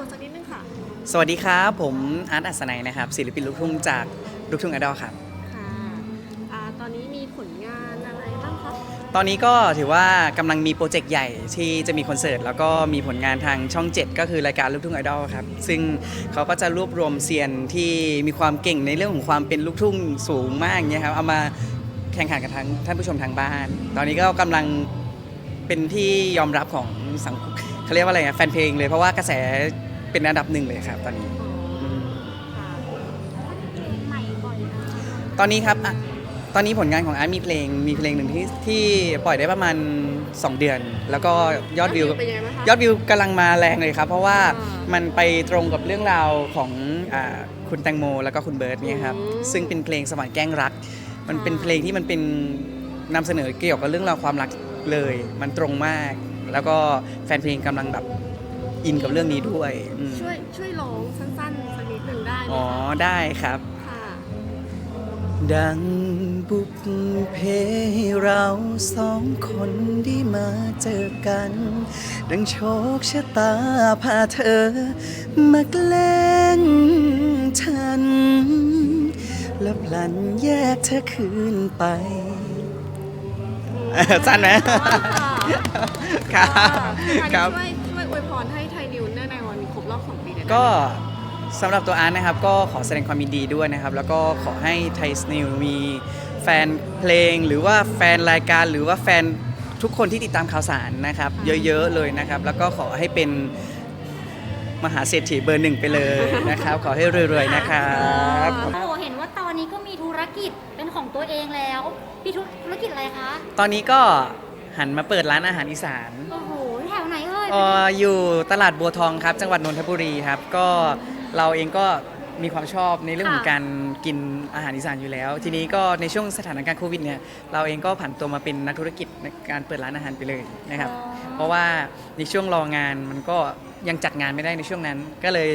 สวัสดีครับ ผมอาร์ตอัศนัยนะครับศิลปินลูกทุ่งจากลูกทุ่งไอดอลครับ ค่ะอ่าตอนนี้มีผลงานอะไรบ้างครับตอนนี้ก็ถือว่ากำลังมีโปรเจกต์ใหญ่ที่จะมีคอนเสิร์ตแล้วก็มีผลงานทางช่อง 7 ก็คือรายการลูกทุ่งไอดอลครับ ซึ่งเขาก็จะรวบรวมเซียนที่มีความเก่งในเรื่องของความเป็นลูกทุ่งสูงมากเนี่ยครับเอามาแข่งขันกับทางท่านผู้ชมทางบ้าน ตอนนี้ก็กำลังเป็นที่ยอมรับของสังคมเขาเรียกว่าอะไรอะแฟนเพลงเลยเพราะว่ากระแส เป็นอันดับหนึ่งเลยครับตอนนี้อ๋อค่ะใหม่บ่อยนะตอนนี้ครับอะตอนนี้ผลงานของอาร์ตมีเพลง มีเพลงหนึ่งที่ที่ปล่อยได้ประมาณ 2 เดือน แล้วก็ยอดวิว เป็นยังไงบ้างคะ ยอดวิวกำลังมาแรงเลยครับ เพราะว่าอ่ามัมันไปตรงกับเรื่องราวของอาคุณแตงโม แล้วก็คุณเบิร์ตเนี่ยครับ อืมซึ่งเป็นเพลงสมัยแกล้งรัก มันเป็นอ่าเพลงที่มันเป็นนำเสนอเกี่ยวกับเรื่องราวความรักเลย มันตรงมาก แล้วก็แฟนเพลงกำลังแบบ อินกับเรื่องนี้ด้วยอืมช่วยช่วยร้องสั้นๆสักนิดหนึ่งได้ไหมอ๋อคะได้ครับ ค่ะดังบุกเพเราสองคนได้มาเจอกัน ดังโชคชะตาพาเธอ มาแกล้งฉัน แล้วพลันแยกเธอคืนไปเออสั้นไหมครับคครัรับบช่วยช่วย ก็สำหรับตัวอาร์ตนะครับก็ขอแสดงความยินดีด้วยนะครับ แล้วก็ขอให้ไทยสนิวมีแฟนเพลงหรือว่าแฟนรายการหรือว่าแฟนทุกคนที่ติดตามข่าวสารนะครับ เยอะๆเลยนะครับ แล้วก็ขอให้เป็นมหาเศรษฐีเบอร์หนึ่งไปเลยนะครับ ขอให้รวยๆนะครับโอ้โหเห็นว่าตอนนี้ก็มีธุรกิจเป็นของตัวเองแล้วพี่ธุรกิจอะไรคะ ตอนนี้ก็หันมาเปิดร้านอาหารอีสาน โอ้โหแถวไหน เอ่ยเอ่ออยู่ตลาดบัวทองครับ จังหวัดนนทบุรีครับ ก็เราเองก็มีความชอบในเรื่องของการกินอาหารอีสานอยู่แล้ว ทีนี้ก็ในช่วงสถานการณ์โควิดเนี่ยเราเองก็ผันตัวมาเป็นนักธุรกิจในการเปิดร้านอาหารไปเลยนะครับเพราะว่าในช่วงรองานมันก็ยังจัดงานไม่ได้ในช่วงนั้น ก็เลย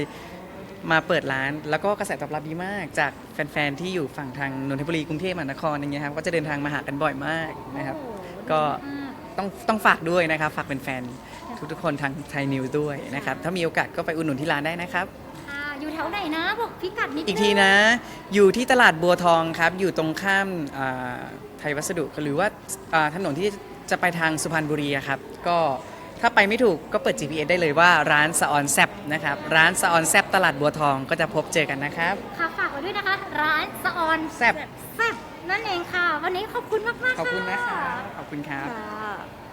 มาเปิดร้าน แล้วก็กระแสตอบรับดีมาก จากแฟนๆที่อยู่ฝั่งทางนนทบุรีกรุงเทพมหานครอย่างเงี้ยครับก็จะเดินทางมาหากันบ่อยมากนะครับโอ้โหก็ดีมาก ต้องต้องฝากด้วยนะครับ ฝากเป็นแฟนทุกๆคนทางไทยนิวส์ด้วยนะครับ ถ้ามีโอกาสก็ไปอุดหนุนที่ร้านได้นะครับ อ่าอยู่แถวไหนนะบอกพิกัดนิดนึงอีกทีนะ อยู่ที่ตลาดบัวทองครับ อยู่ตรงข้ามอ่าไทยวัสดุหรือว่าอ่าถนนที่จะไปทางสุพรรณบุรีอะครับ ก็ถ้าไปไม่ถูกก็เปิด GPS ได้เลยว่าร้านสะออนแซบนะครับ ร้านสะออนแซบตลาดบัวทองก็จะพบเจอกันนะครับ ค่ะฝากไว้ด้วยนะคะ ร้านสะออนแซ่บ แซ่บ นั่นเองค่ะ วันนี้ขอบคุณมากๆขอบคุณนะคค่ะรับขอบคุณครับ ค่ะ